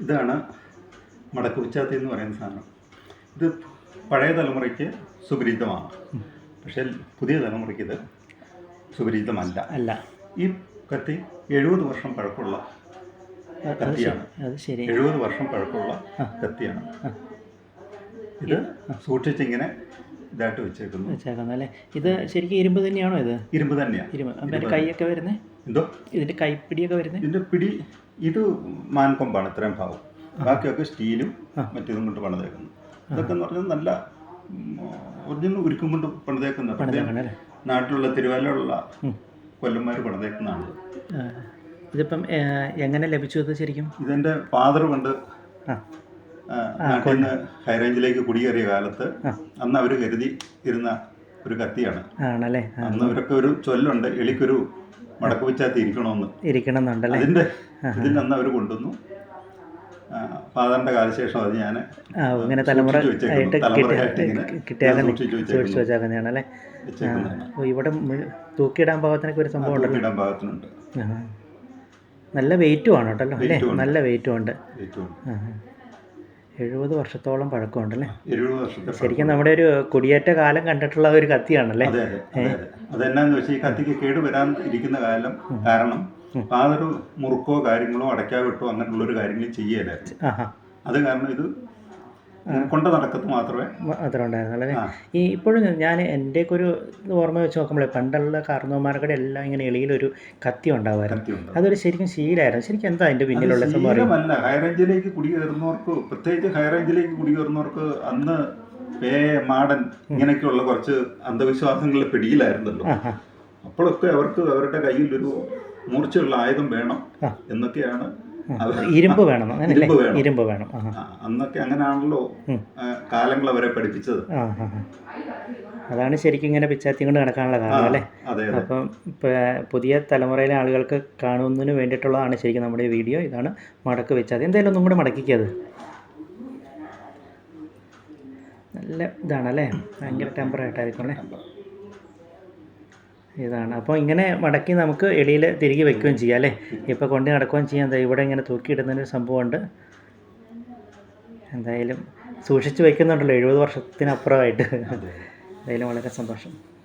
ഇതാണ് മടക്കുപിച്ചാത്തി എന്ന് പറയുന്ന സാധനം. ഇത് പഴയ തലമുറയ്ക്ക് സുപരിചിതമാണ്. പക്ഷേ പുതിയ തലമുറയ്ക്ക് ഇത് സുപരിചിതമല്ല. അല്ല. ഈ കത്തി എഴുപത് വർഷം പഴക്കമുള്ള കത്തിയാണ്. എഴുപത് വർഷം പഴക്കമുള്ള കത്തിയാണ്. ഇത് സൂക്ഷിച്ചിങ്ങനെ ഇതായിട്ട് വെച്ചേക്കുന്നു. വെച്ചേക്കുന്നു അല്ലേ? ഇത് ശരിക്കും ഇരുമ്പ് തന്നെയാണോ ഇത്? ഇരുമ്പ് തന്നെയാണ് ഇരുമ്പ്. കൈയൊക്കെ വരുന്നത് എന്തോ? ഇതിന്റെ കൈപ്പിടിയൊക്കെ വരുന്നത് ഇതിന്റെ പിടി ഇത് മാൻകൊമ്പാണ് ഇത്രയും ഭാഗം. ബാക്കിയൊക്കെ സ്റ്റീലും മറ്റേതും കൊണ്ട് പണിതേക്കുന്നു. ഇതൊക്കെ എന്ന് പറഞ്ഞാൽ നല്ല ഒറിജിനൽ ഉരുക്കും കൊണ്ട് പണിതേക്കുന്ന നാട്ടിലുള്ള തിരുവല്ലയുള്ള കൊല്ലന്മാർ പണിതേക്കുന്നതാണ് ഇതിപ്പം എങ്ങനെ ലഭിച്ചു ഇത് ശരിക്കും? ഇതെന്റെ ഫാദർ കൊണ്ട് നാട്ടിൽ നിന്ന് ഹൈറേഞ്ചിലേക്ക് കുടിയേറിയ കാലത്ത് അന്ന് അവർ കരുതി ഇരുന്ന ഒരു കത്തിയാണ്. ആണല്ലേ? അന്ന് അവരൊക്കെ ഒരു ചൊല്ലുണ്ട് എളിക്കൊരു മടക്ക് വെച്ചാത്തി ഇരിക്കണമെന്ന്. ഇരിക്കണം എന്നുണ്ടല്ലേ അതിന്റെ ഇതിന്റെ അന്ന് അവർ കൊണ്ടുവന്നു. ഫാദറിന്റെ കാലശേഷം അത് ഞാൻ ഇങ്ങനെ തലമുറ സൂക്ഷിച്ച്. വെച്ചേക്കുന്നതാണല്ലേ? ഇവിടെ തൂക്കിയിടാൻ പാകത്തിനൊക്കെ ഒരു സംഭവം ഉണ്ടല്ലോ? നല്ല വെയിറ്റും ആണ് കേട്ടല്ലോ അല്ലേ? നല്ല വെയിറ്റും ഉണ്ട്. എഴുപത് വർഷത്തോളം പഴക്കമുണ്ടല്ലേ? എഴുപത് വർഷത്തെ ശരിക്കും നമ്മുടെ ഒരു കുടിയേറ്റ കാലം കണ്ടിട്ടുള്ള ഒരു കത്തിയാണല്ലേ? അതെ അതെ അതെ അതെ. അതെന്നാന്ന് വെച്ചാൽ ഈ കത്തിക്ക് കേട് വരാൻ ഇരിക്കുന്ന കാലം കാരണം ഫാദർ മുറുക്കോ കാര്യങ്ങളോ അടയ്ക്കാവിട്ടോ അങ്ങനെയുള്ള ഒരു കാര്യങ്ങൾ ചെയ്യലായിരുന്നു അത് കാരണം ഇത് കൊണ്ട നടക്കത്ത് മാത്രമേ? മാത്രമേ ഉണ്ടായിരുന്നു അല്ലേ? ഈ ഇപ്പോഴും ഞാൻ എന്റെയൊക്കെ ഒരു ഓർമ്മ വെച്ച് നോക്കുമ്പോഴേ പണ്ടുള്ള കാർന്നോമാരുടെ എല്ലാം ഇങ്ങനെ എളിയിലൊരു കത്തി ഉണ്ടാവുമായിരുന്നു അതൊരു ശരിക്കും ശീലായിരുന്നു. ശരിക്കും എന്താ അതിന്റെ പിന്നിലുള്ള സംഭവം ഹൈറേഞ്ചിലേക്ക് കുടിയേറുന്നവർക്ക് പ്രത്യേകിച്ച് ഹൈറേഞ്ചിലേക്ക് കുടിയേറുന്നവർക്ക് അന്ന് പേ മാടൻ ഇങ്ങനെയൊക്കെയുള്ള കുറച്ച് അന്ധവിശ്വാസങ്ങളിൽ പിടിയിലായിരുന്നല്ലോ. അപ്പോഴൊക്കെ അവർക്ക് അവരുടെ കയ്യിൽ ഒരു മൂർച്ചയുള്ള ആയുധം വേണം എന്നൊക്കെയാണ് ഇരുമ്പ് വേണം. ഇരുമ്പ് വേണം. അന്നൊക്കെ അങ്ങനെയാണല്ലോ കാലങ്ങൾ അവരെ പഠിപ്പിച്ചത്. അതാണ് ശരിക്കും ഇങ്ങനെ പിച്ചാത്തി കൊണ്ട് നടക്കാനുള്ള കാരണം അല്ലേ? അപ്പം പുതിയ തലമുറയിലെ ആളുകൾക്ക് കാണുന്നതിന് വേണ്ടിയിട്ടുള്ളതാണ് ശരിക്കും നമ്മുടെ ഈ വീഡിയോ. ഇതാണ് മടക്ക് വെച്ചാൽ എന്തായാലും ഒന്നും കൂടെ മടക്കിക്കത് നല്ല ഇതാണല്ലേ ഭയങ്കര ടെമ്പറായിട്ടായിരിക്കും അല്ലേ? ഇതാണ്. അപ്പോൾ ഇങ്ങനെ മടക്കി നമുക്ക് എളിയിൽ തിരികെ വെക്കുകയും ചെയ്യാം അല്ലേ? ഇപ്പോൾ കൊണ്ട് നടക്കുകയും ചെയ്യാം. എന്താ ഇവിടെ ഇങ്ങനെ തൂക്കിയിടുന്നൊരു സംഭവമുണ്ട്. എന്തായാലും സൂക്ഷിച്ച് വെക്കുന്നുണ്ടല്ലോ എഴുപത് വർഷത്തിനപ്പുറമായിട്ട്. എന്തായാലും വളരെ സന്തോഷം.